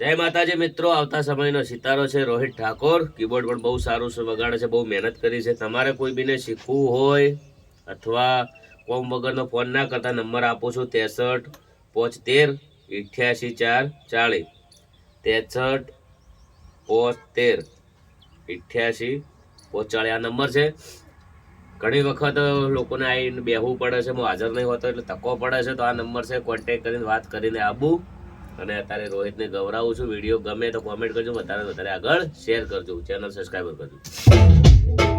જય માતાજી મિત્રો, આવતા સમયનો સિતારો છે રોહિત ઠાકોર. કીબોર્ડ પણ બહુ સારું વગાડે છે, બહુ મહેનત કરી છે. તમારે કોઈ બીને શીખવું હોય અથવા કોમ વગરનો ફોન ના કરતા નંબર આપું છું ત્રેસઠ પોચતેર અઠ્યાસી ચાર ચાળીસ. ત્રેસઠ પોચ તેર અઠ્યાસી પોચાળીસ. આ નંબર છે. ઘણી વખત લોકોને આવીને બેહવું પડે છે, હું હાજર નહીં હોતો એટલે તકો પડે છે, તો આ નંબર છે કોન્ટેક્ટ કરીને વાત કરીને આવું અને અત્યારે રોહિતને ગવરાવું છું. વીડિયો ગમે તો કોમેન્ટ કરજો, વધારે વધારે આગળ શેર કરજો. ચેનલ સબસ્ક્રાઈબર કરજો.